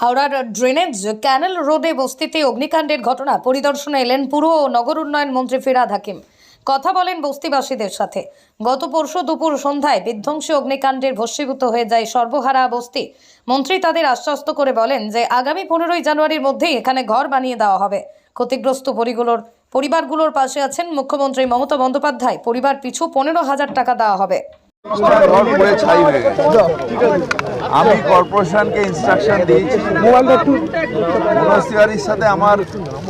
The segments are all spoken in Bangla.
হাওড়ার ড্রেনেজ ক্যানেল রোডে বস্তিতে অগ্নিকাণ্ডের ঘটনা। পরিদর্শনে এলেন পুর ও নগর উন্নয়ন মন্ত্রী ফিরাদ হাকিম। কথা বলেন বস্তিবাসীদের সাথে। গত পরশু দুপুর সন্ধ্যায় বিধ্বংসী অগ্নিকাণ্ডের ভস্মীভূত হয়ে যায় সর্বহারা বস্তি। মন্ত্রী তাদের আশ্বস্ত করে বলেন যে, আগামী পনেরোই জানুয়ারির মধ্যেই এখানে ঘর বানিয়ে দেওয়া হবে। ক্ষতিগ্রস্ত পরিগুলোর পরিবারগুলোর পাশে আছেন মুখ্যমন্ত্রী মমতা বন্দ্যোপাধ্যায়। পরিবার পিছু পনেরো হাজার টাকা দেওয়া হবে। ঘর পুড়ে ছাই হয়ে গেছে আমি কর্পোরেশনকে ইনস্ট্রাকশন দিয়েছি। মনস্তিবাড়ির সাথে আমার,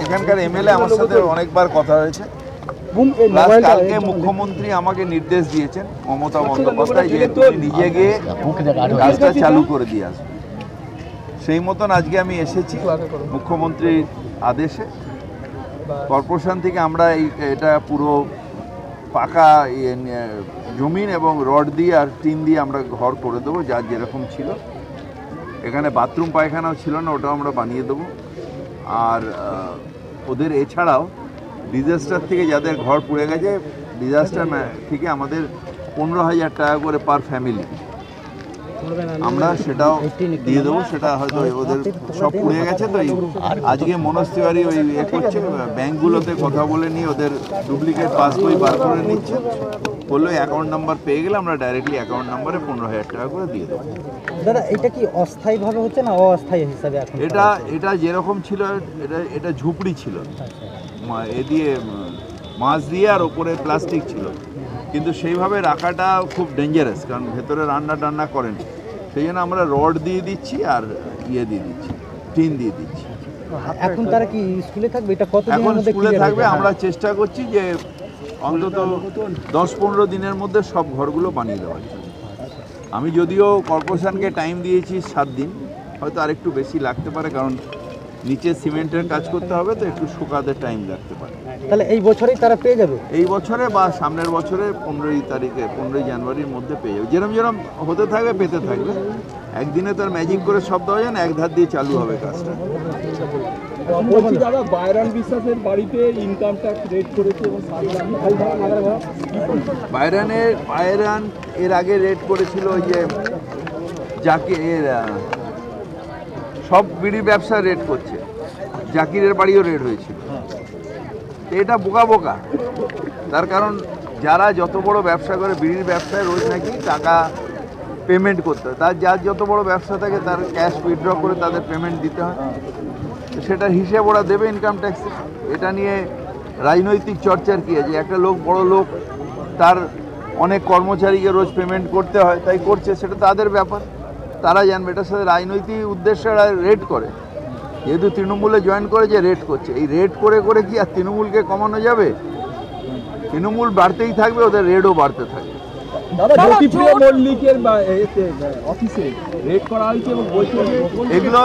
এখানকার এমএলএ আমার সাথে অনেকবার কথা হয়েছে। কালকে মুখ্যমন্ত্রী আমাকে নির্দেশ দিয়েছেন, মমতা বন্দ্যোপাধ্যায় যে নিজে গিয়ে কাজটা চালু করে দিয়ে আসবে। সেই মতন আজকে আমি এসেছি মুখ্যমন্ত্রীর আদেশে। কর্পোরেশন থেকে আমরা এই, এটা পুরো পাকা জমিন এবং রড দিয়ে আর টিন দিয়ে আমরা ঘর করে দেবো, যা যেরকম ছিল। এখানে বাথরুম পায়খানাও ছিল না, ওটাও আমরা বানিয়ে দেবো। আর ওদের এছাড়াও ডিজাস্টার থেকে যাদের ঘর পুড়ে গেছে ডিজাস্টার থেকে আমাদের পনেরো হাজার টাকা করে পার ফ্যামিলি আমরা সেটাও দিয়ে দেবো সেটা হয়তো ওদের সব পুড়ে গেছে তো আজকে আজকে তিওয়ারি ওই এ করছে ব্যাঙ্কগুলোতে কথা বলে নিয়ে ওদের ডুপ্লিকেট পাসবই বার করে নিচ্ছে। বলল অ্যাকাউন্ট নাম্বার পেয়ে গেলে আমরা ডাইরেক্টলি অ্যাকাউন্ট নাম্বারে পনেরো হাজার টাকা করে দিয়ে দেবো। দাদা এটা কি অস্থায়ী ভাবে হচ্ছে না অস্থায়ী হিসাবে এটা এটা যেরকম ছিল এটা এটা ঝুপড়ি ছিল। এ দিয়ে মাছ দিয়ে আর ওপরে প্লাস্টিক ছিল। কিন্তু সেইভাবে রাখাটা খুব ডেঞ্জারাস কারণ ভেতরে রান্না টান্না করেন। সেই জন্য আমরা রড দিয়ে দিচ্ছি আর ইয়ে দিয়ে দিচ্ছি টিন দিয়ে দিচ্ছি। এখন তারা কি স্কুলে থাকবে? এটা কত এখন স্কুলে থাকবে আমরা চেষ্টা করছি যে অন্তত দশ পনেরো দিনের মধ্যে সব ঘরগুলো বানিয়ে দেওয়ার জন্য। আমি যদিও কর্পোরেশনকে টাইম দিয়েছি সাত দিন হয়তো আরেকটু বেশি লাগতে পারে কারণ নিচে সিমেন্টের কাজ করতে হবে তো একটু শুকাতে টাইম লাগতে পারে। তাহলে এই বছরেই তারা পেয়ে যাবে? এই বছরে বা সামনের বছরে পনেরোই তারিখে পনেরোই জানুয়ারির মধ্যে পেয়ে যাবে। যেরম যেরকম হতে থাকবে পেতে থাকবে। একদিনে তার আর ম্যাজিক করে সব দেওয়া যায় না এক ধার দিয়ে চালু হবে কাজটা। বলছি দাদা বাইরান বিশ্বাসের বাড়িতে ইনকাম ট্যাক্স রেট করেছে বাইরানের বাইরান এর আগে রেড করেছিল ওই যে যাকে এর সব বিড়ি ব্যবসা রেড করছে। জাকিরের বাড়িও রেড হয়েছিল। এটা বোকা বোকা। তার কারণ যারা যত বড় ব্যবসা করে, বিড়ির ব্যবসায় রোজ নাকি টাকা পেমেন্ট করতে হয়। তার যার যত বড় ব্যবসা থাকে, তার ক্যাশ উইথড্র করে তাদের পেমেন্ট দিতে হয়। তো সেটার হিসেব ওরা দেবে ইনকাম ট্যাক্সে এটা নিয়ে রাজনৈতিক চর্চার কী আছে? একটা লোক, বড় লোক, তার অনেক কর্মচারীকে রোজ পেমেন্ট করতে হয়, তাই করছে, সেটা তাদের ব্যাপার। তারা জানবে এটার সাথে রাজনৈতিক উদ্দেশ্যে রেড করে। যেহেতু তৃণমূলে জয়েন করে যে রেড করছে। এই রেড করে করে কি আর তৃণমূলকে কমানো যাবে? তৃণমূল বাড়তেই থাকবে ওদের রেডও বাড়তে থাকবে। দাদা জ্যোতিপ্রিয় মল্লিকের বা- এতে, অফিসে রেড করা হয়েছে এবং বৈঠকে এগুলো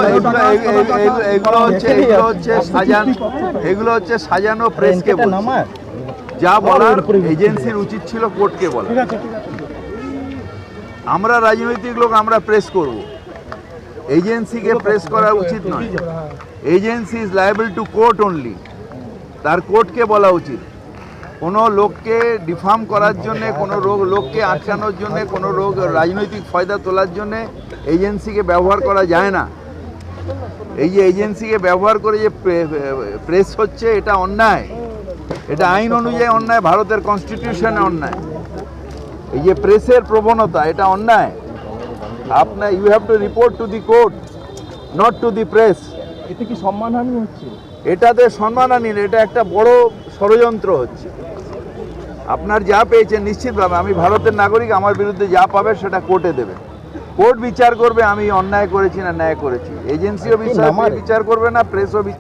হচ্ছে এগুলো হচ্ছে সাজান এগুলো হচ্ছে সাজানো প্রেসকে এটা যা বলার এজেন্সির উচিত ছিল কোর্টকে বলা আমরা রাজনৈতিক লোক, আমরা প্রেস করব। এজেন্সিকে প্রেস করা উচিত নয়। Agency is liable to court only তার কোর্টকে বলা উচিত। কোনো লোককে ডিফার্ম করার জন্যে, কোনো রোগ, লোককে আটকানোর জন্যে, কোনো রোগ, রাজনৈতিক ফয়দা তোলার জন্যে এজেন্সিকে ব্যবহার করা যায় না। এই যে এজেন্সিকে ব্যবহার করে যে প্রেস হচ্ছে, এটা অন্যায়। এটা আইন অনুযায়ী অন্যায়, ভারতের কনস্টিটিউশনে অন্যায়। এই যে প্রেসের প্রবণতা এটা অন্যায়। আপনার you have to report to the court not to the press এতে কি সম্মানহানি হচ্ছে? এটাতে সম্মানানি না, এটা একটা বড় ষড়যন্ত্র হচ্ছে। আপনার যা পেয়েছেন নিশ্চিতভাবে আমি ভারতের নাগরিক আমার বিরুদ্ধে যা পাবে সেটা কোর্টে দেবে। কোর্ট বিচার করবে আমি অন্যায় করেছি না ন্যায় করেছি। এজেন্সিও? বিচার করবে না প্রেসও বিচার